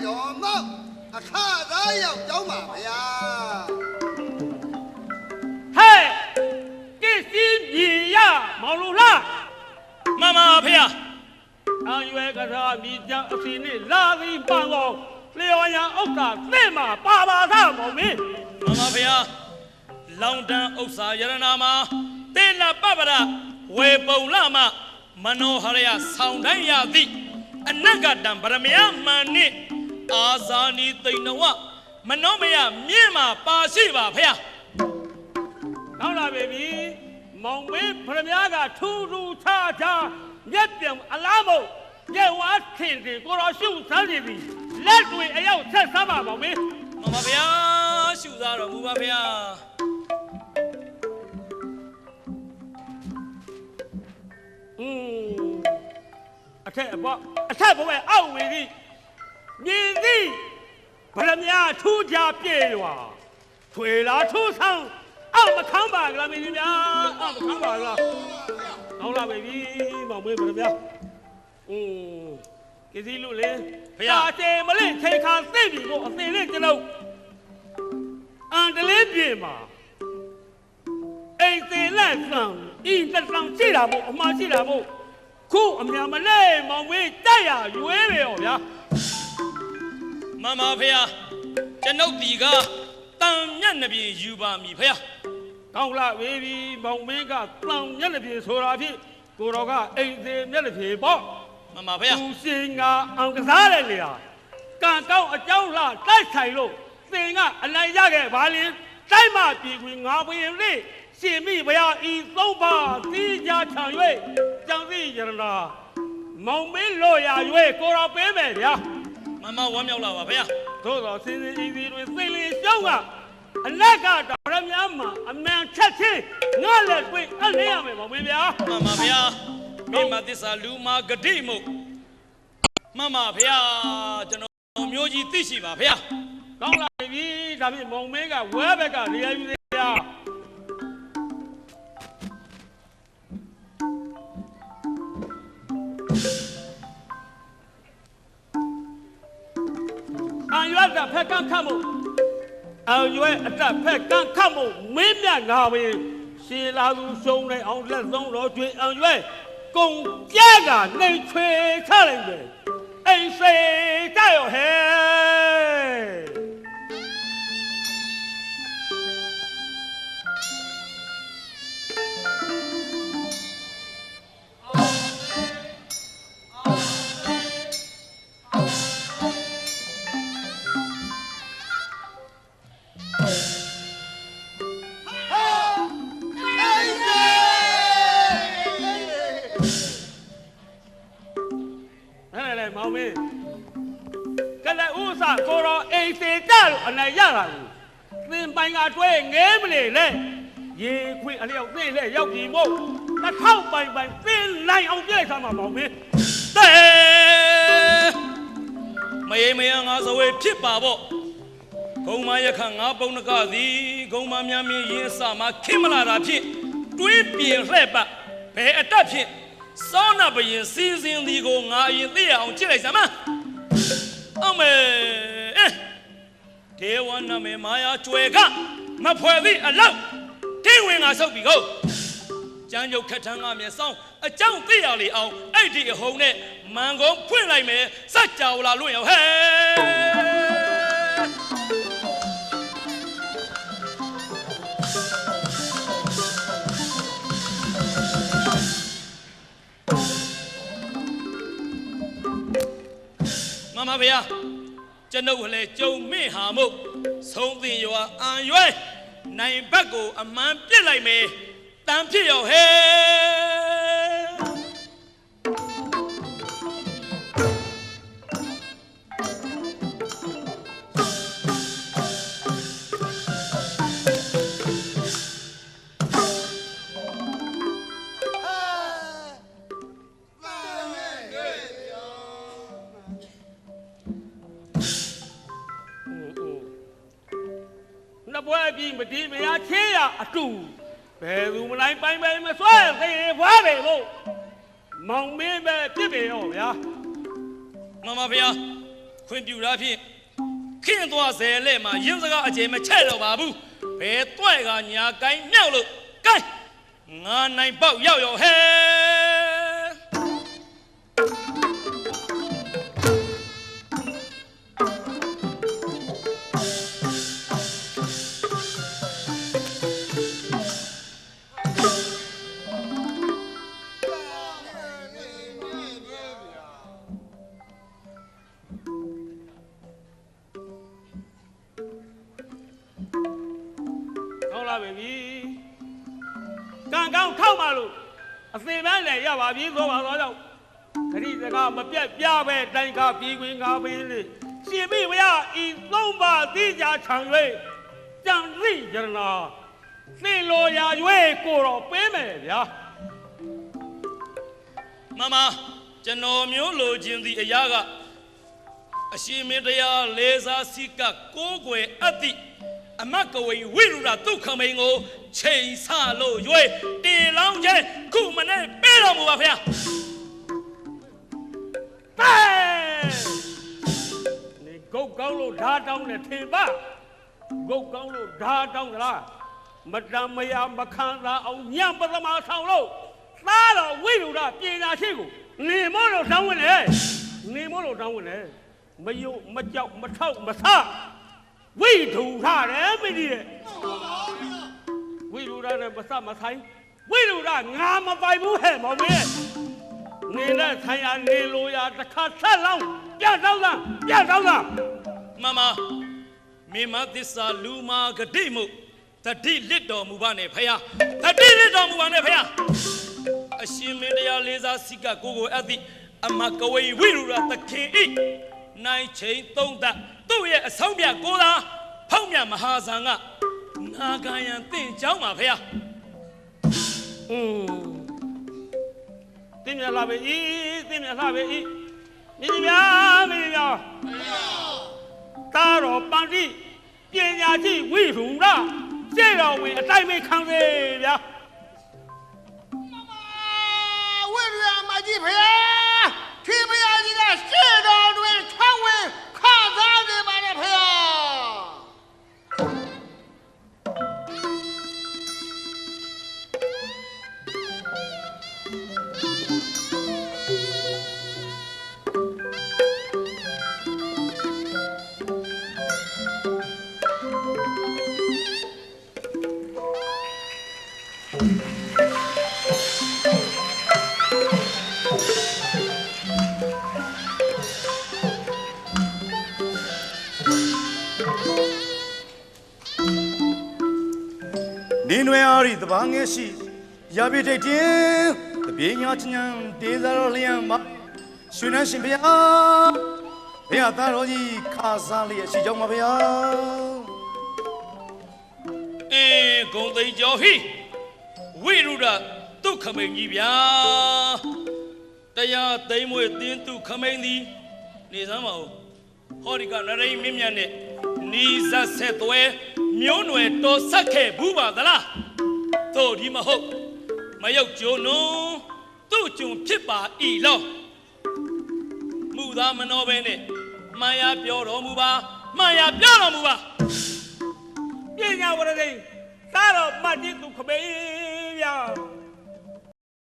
ကျော်မောက်အခသားရောက်ကြောင်းပါဗျာဟဲ့ကစ္စည်းမြေရမောင်လူလားမမဖေဟာအရွယ်ကစားမိကြအစီနဲ့လာပြီးပန်းကောလျော်ရန်ဥစ္စာသင့်မှာပါပါသားမောင်မင်းမမဖေဟာလောင်တန်ဥစ္စာယရနာမှာတေလပပရဝေပုံလမမနောဟရယဆောင်းတိုင်းရသည်အနက်ကတံဗရမယမန်နှင့် အာဇာနီသိဏဝမနောမယမြင့်မှာပါရှိပါဖေဟာ ကောင်းလာပြီပြီမောင်မင်းဖရမ ्या ကထူးထူးခြားခြားမျက်ပြောင်အလားမို့ကျဲဝါထင်တယ်ကိုတော်ရှုစမ်းနေပြီလက်တွေအရောက်ဆက်စမ်းပါမောင်မင်း မမဖေဟာရှုသားတော်မူပါဖေဟာ อืมအထက်အပေါ့အထက်ဘဝအောက်ဝေသည်မြင်သည်ဗရမ ्या ထူးခြားပြေရွာထွေလာထူးဆောင်အောက် 你你不是你，出家别院，退了出城，俺们扛板了，妹妹们，俺们扛板了。好了，妹妹，忙没不是么？嗯，给谁留嘞？哎呀，咱们来看看谁比我谁来的喽？俺这来边嘛，哎，在南方，一在上几了不？妈几了不？苦，俺们来忙没带呀，远了呀。 မမဖေဟာကျွန်ုပ်ဒီကတန်မြတ်နပြေယူပါမည်ဖေဟာကောင်းလာဝေးပြီမောင်မင်းကတန်မျက်နှာပြေဆိုတာဖြင့်ကိုတော်ကအိမ်သေးမျက်နှာပြေပေါ့မမဖေဟာသူစင်ကအောင်ကစားတဲ့နေရာကံကောင်းအကြောင်းလားတိုက်ဆိုင်လို့သင်ကအနိုင်ရခဲ့ပါလေတိုက်မှပြည်ခွေငါဘရင်လေးရှင်မိဘုရားဤသုံးပါးသီးကြထံ၍ကြောင်သိရတနာမောင်မင်းလို့ရ၍ကိုတော်ပေးမယ်ဗျာ မမဝမ်းမြောက်လာပါဖေဟာသို့တော်စင်စင်ဤစီတွေသိလင်ရှောင်းကအနက်ကတော်ရမြတ်မှာအမှန်ချက်ချင်းငါလက်တွေ့အလင်းရမယ်မောင်မင်းဗျာမမဖေဟာမိမသစ္စာလူမာဂတိမို့မမဖေဟာကျွန်တော်မျိုးကြီးသိရှိပါဖေဟာကောင်းလာပြီဒါဖြင့်မောင်မင်းကဝဲဘက်ကနေရာယူသေးဗျာ အန်ရွက်တာဖက်ကန်းခတ်မှုအန်ရွက်အတက်ဖက်ကန်းခတ်မှုမင်းမြတ်ငါဝင်ရှည်လာသူရှုံးနေအောင်လက်ဆုံးတော်ကျွေအန်ရွက်ကုံပြဲကနေချွေချလိုက်တယ်အိမ်စေကြရောဟဲ့ အနိုင်ရတာကိုသင်ပိုင်ကတွဲငဲမနေလေရေခွေအလျောက်သိလေရောက်ပြီမို့တစ်ထောက်ပိုင်ပိုင်သင်နိုင်အောင်ပြည့်ထားမှာမောင်မင်းတဲမယေမယငါစဝေဖြစ်ပါပေါ့ဂုံမယခငါပုံနကသည်ဂုံမများမင်းရင်စမှာခင်မလာတာဖြင့်တွေးပြင်လှဲ့ပတ်ဘယ်အတက်ဖြင့်စောနာဘရင်စီစဉ်သည်ကိုငါအရင်သိရအောင်ကြည့်လိုက်စမ်းမအမေအေး ဒေဝနာမေမာယာကျွယ်ကမဖွဲသည့်အလောက်တင်းဝင်ငါဆုပ်ပြီကိုကျမ်းကျုပ်ခက်ထန်းကမျက်စောင်းအကြောင်းသိရလေအောင်အဲ့ဒီအဟုန်နဲ့မန်ကုန်းဖွင့်လိုက်မယ်စัจ java လာလွင့်ရောဟဲ့မမဗျာ ကျွန်ုပ်ကလည်းကြုံမင့်ဟာမို့ဆုံးသင်ရွာအာရွယ်နိုင်ဘက်ကိုအမှန်ပြစ်လိုက်မယ်တန်ဖြစ်ရောဟဲ့ နှစ်ပွဲပြီးမဒီမယာချေးရအတူဘယ်သူမလိုက်ပိုင်ပိုင်မဆွဲသေးဘွားတယ်လို့မောင်မင်းပဲပြစ်ပေရောဗျာမမဗျာခွင့်ပြုတာဖြင့်ခင်းသွားစေလဲမှာရင်းစကားအကျယ်မချက်တော့ပါဘူးဘယ်တွဲကညာကိုင်းမြောက်လို့ကိုင်းငါနိုင်ပေါက်ရောက်ရောက်ဟဲ့ ကောင်းလာပြီကံကောင်းထောက်ပါလို့အစင်ပန်းလည်းရပါပြီသောပါသောကြောင့်ခရီးစကားမပြတ်ပြပဲတိုင်ခါပြီးခွင်ငါပင်လေရှင်မိဝရဤသုံးပါသိကြခြံ၍ကြံသိကြရနာသင်လိုရာ၍ကိုတော်ပေးမယ်ဗျာမမကျွန်တော်မျိုးလိုခြင်းသည်အရာကအရှင်မင်းတရားလေးစားစိကကိုးကွယ်အပ်သည့် အမတ်ကဝေဝိရုဒဒုက္ခမိန်ကိုချိန်ဆလို့၍တေလောင်းခြင်းခုမနဲ့ပေးတော်မူပါဖေ။တဲနေဂုတ်ကောင်းလို့ဓာတောင်းတယ်ထင်ပါဂုတ်ကောင်းလို့ဓာတောင်းသလားမတမယမခံသာအောင်ညံပသမာဆောင်လို့သားတော်ဝိရုဒပညာရှိကိုနေမို့လို့တောင်းဝင်လေနေမို့လို့တောင်းဝင်လေမယုံမကြောက်မထောက်မဆ ဝိဓုထားတယ်မင်းကြီးရဲ့ဝိရုဒနဲ့မဆမဆိုင်ဝိရုဒငါမပိုင်ဘူးဟဲ့မောင်မင်းနေတဲ့ဆိုင်ရာနေလိုရာတစ်ခါဆက်လောင်းပြတ်တော့သားပြတ်တော့သားမမမေမသစ္စာလူမာဂတိမှုတတိလစ်တော်မူပါနဲ့ဖယားတတိလစ်တော်မူပါနဲ့ဖယားအရှင်မင်းတရားလေးစားစိကကိုကိုအပ်သည့်အမကဝေဝိရုဒသခင်ဤနိုင်ချိန်သုံးသက်သူ့ ရဲ့အဆုံးမြတ်ကိုသာ呀。嗯，对面那边一对面那边一ဇံကနာဂယံတင့်เจ้า为了再ဖေ။အ了。妈妈为င့်မြတ်။ နင်းနွယ်အားဤတဘာငယ်ရှိရာပြတိတ်တင်တပြေညာချညာတေးသာတော်လျံမရှင်နှရှင်ဗျာဘုရားသားတော်ကြီးခါစားလျက်ရှိကြောင်းပါဗျာအေးဂုံသိမ်းကျော်ဟိ ဝိရုဒဒုက္ခမိန်ကြီးဗျာတရားသိမ်းမွေတင်းသူခမိန်သည်နေစမ်းပါဦးဟောဒီကနရိမင်းမြတ်နဲ့နီးစပ်ဆက်သွဲမျိုးနွယ်တော်ဆက်ခဲ့ဘူးပါသလားသို့ဒီမဟုတ်မယုတ်ကျိုးနုံသူ့ကြုံဖြစ်ပါဤလောမှုသားမနှောပဲနဲ့မှန်ရပြောတော်မူပါမှန်ရပြောတော်မူပါပညာဝရဒိတာတော်မတ်တိသူခမေး ဗျာ